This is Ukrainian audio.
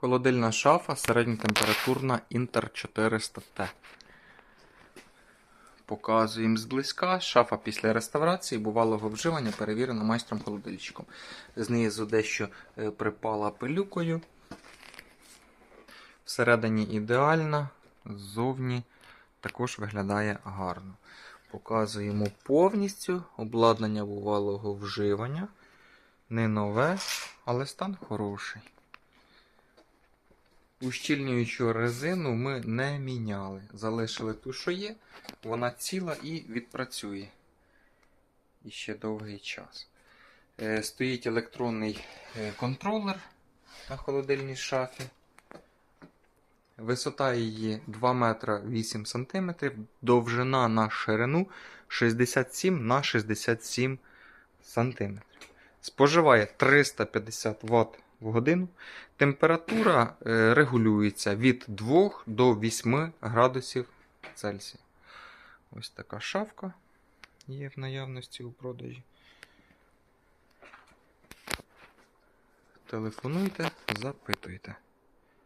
Холодильна шафа середньотемпературна Інтер 400Т. Показуємо зблизька. Шафа після реставрації бувалого вживання перевірена майстром холодильщиком. Знизу дещо е, припала пилюкою. Всередині ідеальна, ззовні також виглядає гарно. Показуємо повністю обладнання бувалого вживання. Не нове, але стан хороший. Ущільнюючу резину ми не міняли. Залишили ту, що є, вона ціла і відпрацює. І ще довгий час. Е, Стоїть електронний е, контролер на холодильній шафі. Висота її 2 метра 8 см, довжина на ширину 67 на 67 см. Споживає 350 Вт в годину. Температура е, регулюється від 2 до 8 градусів Цельсія. Ось така шафка є в наявності у продажі. Телефонуйте, запитуйте.